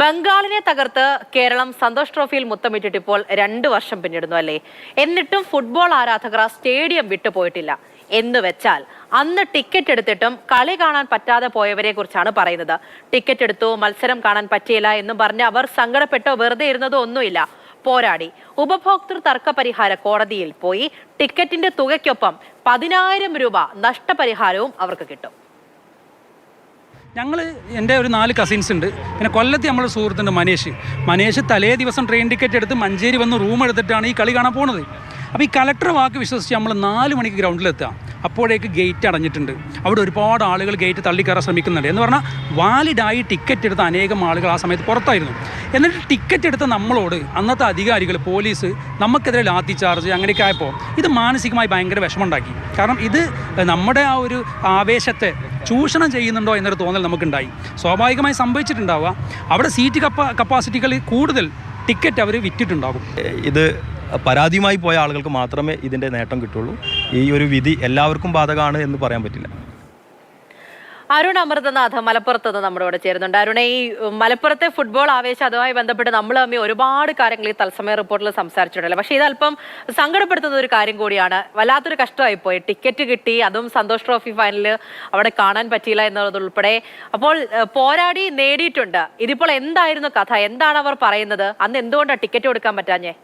ബംഗാളിനെ തകർത്ത് കേരളം സന്തോഷ് ട്രോഫിയിൽ മുത്തമിട്ടിട്ട് ഇപ്പോൾ രണ്ട് വർഷം പിന്നിടുന്നു അല്ലേ? എന്നിട്ടും ഫുട്ബോൾ ആരാധകർ സ്റ്റേഡിയം വിട്ടുപോയിട്ടില്ല എന്ന് വെച്ചാൽ അന്ന് ടിക്കറ്റ് എടുത്തിട്ടും കളി കാണാൻ പറ്റാതെ പോയവരെ കുറിച്ചാണ് പറയുന്നത്. ടിക്കറ്റ് എടുത്തു മത്സരം കാണാൻ പറ്റിയില്ല എന്ന് പറഞ്ഞ് അവർ സങ്കടപ്പെട്ടോ വെറുതെ ഇരുന്നതോ ഒന്നുമില്ല. പോരാടി. ഉപഭോക്തൃ തർക്ക പരിഹാര കോടതിയിൽ പോയി ടിക്കറ്റിന്റെ തുകയ്ക്കൊപ്പം പതിനായിരം രൂപ നഷ്ടപരിഹാരവും അവർക്ക് കിട്ടും. ഞങ്ങൾ എന്റെ ഒരു നാല് കസിൻസ് ഉണ്ട്. പിന്നെ കൊല്ലത്ത് നമ്മൾ സുഹൃത്തുണ്ട് മനേഷ്. മനേഷ് തലേ ദിവസം ട്രെയിൻ ടിക്കറ്റ് എടുത്ത് മഞ്ചേരി വന്ന് റൂം എടുത്തിട്ടാണ് ഈ കളി കാണാൻ പോണത്. അപ്പോൾ ഈ കലക്ടർ വാക്ക് വിശ്വസിച്ച് നമ്മൾ നാല് മണിക്ക് ഗ്രൗണ്ടിലെത്തുക അപ്പോഴേക്ക് ഗേറ്റ് അടഞ്ഞിട്ടുണ്ട്. അവിടെ ഒരുപാട് ആളുകൾ ഗേറ്റ് തള്ളിക്കയറാൻ ശ്രമിക്കുന്നുണ്ട്. എന്ന് പറഞ്ഞാൽ വാലിഡായി ടിക്കറ്റ് എടുത്ത അനേകം ആളുകൾ ആ സമയത്ത് പുറത്തായിരുന്നു. എന്നിട്ട് ടിക്കറ്റ് എടുത്ത നമ്മളോട് അന്നത്തെ അധികാരികൾ പോലീസ് നമുക്കെതിരെ ലാത്തി ചാർജ് അങ്ങനെയൊക്കെ ആയപ്പോൾ ഇത് മാനസികമായി ഭയങ്കര വിഷമമുണ്ടാക്കി. കാരണം ഇത് നമ്മുടെ ആ ഒരു ആവേശത്തെ ചൂഷണം ചെയ്യുന്നുണ്ടോ എന്നൊരു തോന്നൽ നമുക്കുണ്ടായി. സ്വാഭാവികമായി സംഭവിച്ചിട്ടുണ്ടാവുക. അവിടെ സീറ്റ് കപ്പ കപ്പാസിറ്റികൾ കൂടുതൽ ടിക്കറ്റ് അവർ വിറ്റിട്ടുണ്ടാകും. ഇത് പരാതിയുമായി പോയ ആളുകൾക്ക് മാത്രമേ ഇതിന്റെ നേട്ടം കിട്ടുള്ളൂ. ഈ ഒരു വിധി എല്ലാവർക്കും ബാധകമാണ് എന്ന് പറയാൻ പറ്റില്ല. അരുൺ അമൃതനാഥ് മലപ്പുറത്ത് നിന്ന് നമ്മുടെ ഇവിടെ ചേരുന്നുണ്ട്. അരുണ ഈ മലപ്പുറത്തെ ഫുട്ബോൾ ആവേശം അതുമായി ബന്ധപ്പെട്ട് നമ്മൾ തമ്മിൽ ഒരുപാട് കാര്യങ്ങൾ ഈ തത്സമയ റിപ്പോർട്ടിൽ സംസാരിച്ചിട്ടുണ്ടല്ലോ. പക്ഷേ ഇതല്പം സങ്കടപ്പെടുത്തുന്ന ഒരു കാര്യം കൂടിയാണ്. വല്ലാത്തൊരു കഷ്ടമായി പോയി ടിക്കറ്റ് കിട്ടി അതും സന്തോഷ് ട്രോഫി ഫൈനലിൽ അവിടെ കാണാൻ പറ്റിയില്ല എന്നുള്ളതുൾപ്പെടെ. അപ്പോൾ പോരാടി നേടിയിട്ടുണ്ട്. ഇതിപ്പോൾ എന്തായിരുന്നു കഥ? എന്താണ് അവർ പറയുന്നത്? അന്ന് എന്തുകൊണ്ടാണ് ടിക്കറ്റ് കൊടുക്കാൻ പറ്റാഞ്ഞേ?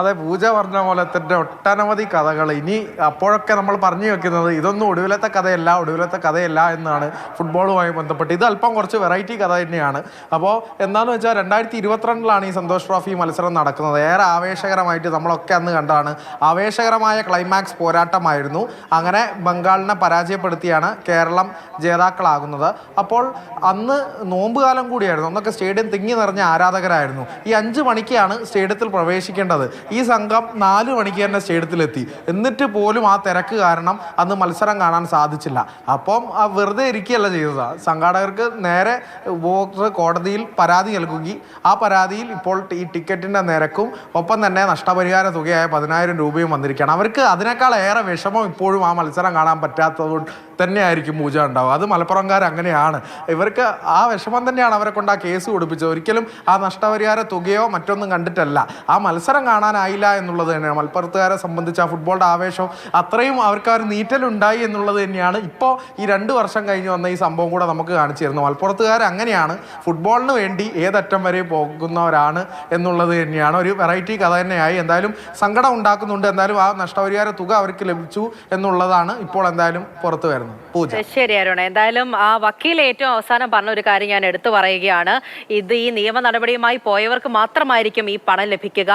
അതെ പൂജ പറഞ്ഞ പോലെ തന്നെ ഒട്ടനവധി കഥകൾ. ഇനി അപ്പോഴൊക്കെ നമ്മൾ പറഞ്ഞു വെക്കുന്നത് ഇതൊന്നും ഒടുവിലത്തെ കഥയല്ല ഒടുവിലത്തെ കഥയല്ല എന്നാണ് ഫുട്ബോളുമായി ബന്ധപ്പെട്ട്. ഇത് അല്പം കുറച്ച് വെറൈറ്റി കഥ തന്നെയാണ്. അപ്പോൾ എന്താണെന്ന് വെച്ചാൽ രണ്ടായിരത്തി ഇരുപത്തിരണ്ടിലാണ് ഈ സന്തോഷ് ട്രോഫി മത്സരം നടക്കുന്നത്. ഏറെ ആവേശകരമായിട്ട് നമ്മളൊക്കെ അന്ന് കണ്ടാണ് ആവേശകരമായ ക്ലൈമാക്സ് പോരാട്ടമായിരുന്നു. അങ്ങനെ ബംഗാളിനെ പരാജയപ്പെടുത്തിയാണ് കേരളം ജേതാക്കളാകുന്നത്. അപ്പോൾ അന്ന് നോമ്പുകാലം കൂടിയായിരുന്നു. അന്നൊക്കെ സ്റ്റേഡിയം തിങ്ങി നിറഞ്ഞ ആരാധകരായിരുന്നു. ഈ അഞ്ച് മണിക്കാണ് സ്റ്റേഡിയത്തിൽ പ്രവേശിക്കേണ്ടത്. ഈ സംഘം നാല് മണിക്ക് തന്നെ സ്റ്റേഡിയത്തിലെത്തി. എന്നിട്ട് പോലും ആ തിരക്ക് കാരണം അന്ന് മത്സരം കാണാൻ സാധിച്ചില്ല. അപ്പം ആ വെറുതെ ഇരിക്കുകയല്ല ചെയ്തത്. സംഘാടകർക്ക് നേരെ ഉപഭോക്തൃ കോടതിയിൽ പരാതി നൽകുകയും ആ പരാതിയിൽ ഇപ്പോൾ ഈ ടിക്കറ്റിന്റെ നിരക്കും ഒപ്പം തന്നെ നഷ്ടപരിഹാര തുകയായ പതിനായിരം രൂപയും വന്നിരിക്കുകയാണ്. അവർക്ക് അതിനേക്കാൾ ഏറെ വിഷമം ഇപ്പോഴും ആ മത്സരം കാണാൻ പറ്റാത്തത് തന്നെയായിരിക്കും പൂജ ഉണ്ടാവുക. അത് മലപ്പുറംകാർ അങ്ങനെയാണ്. ഇവർക്ക് ആ വിഷമം തന്നെയാണ് അവരെ കൊണ്ട് ആ കേസ് കൊടുപ്പിച്ചത്. ഒരിക്കലും ആ നഷ്ടപരിഹാര തുകയോ മറ്റൊന്നും കണ്ടിട്ടല്ല. ആ മത്സരം കാണാനായില്ല എന്നുള്ളത് തന്നെയാണ്. മലപ്പുറത്തുകാരെ സംബന്ധിച്ച് ആ ഫുട്ബോളിന്റെ ആവേശം അത്രയും അവർക്ക് ആ ഒരു നീറ്റലുണ്ടായി എന്നുള്ളത് തന്നെയാണ്. ഇപ്പോൾ ഈ രണ്ട് വർഷം കഴിഞ്ഞ് വന്ന ഈ സംഭവം കൂടെ നമുക്ക് കാണിച്ചു തരുന്നത്. മലപ്പുറത്തുകാർ അങ്ങനെയാണ്. ഫുട്ബോളിന് വേണ്ടി ഏതറ്റം വരെ പോകുന്നവരാണ് എന്നുള്ളത് തന്നെയാണ്. ഒരു വെറൈറ്റി കഥ തന്നെയായി. എന്തായാലും സങ്കടം ഉണ്ടാക്കുന്നുണ്ട്. എന്തായാലും ആ നഷ്ടപരിഹാര തുക അവർക്ക് ലഭിച്ചു എന്നുള്ളതാണ് ഇപ്പോൾ എന്തായാലും പുറത്തു വരുന്നത്. പൂജ. ശരി അരുണ. എന്തായാലും ആ വക്കീൽ ഏറ്റവും അവസാനം പറഞ്ഞ ഒരു കാര്യം ഞാൻ എടുത്തു പറയുകയാണ്. ഇത് ഈ നിയമ നടപടിയുമായി പോയവർക്ക് മാത്രമായിരിക്കും ഈ പണം ലഭിക്കുക.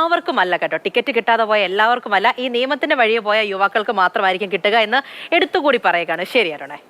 എല്ലാവർക്കും അല്ല കേട്ടോ. ടിക്കറ്റ് കിട്ടാതെ പോയ എല്ലാവർക്കും അല്ല ഈ നിയമത്തിന്റെ വഴിയെ പോയ യുവാക്കൾക്ക് മാത്രമായിരിക്കും കിട്ടുക എന്ന് എടുത്തുകൂടി പറയുകയാണ്. ശരി അരുണേ.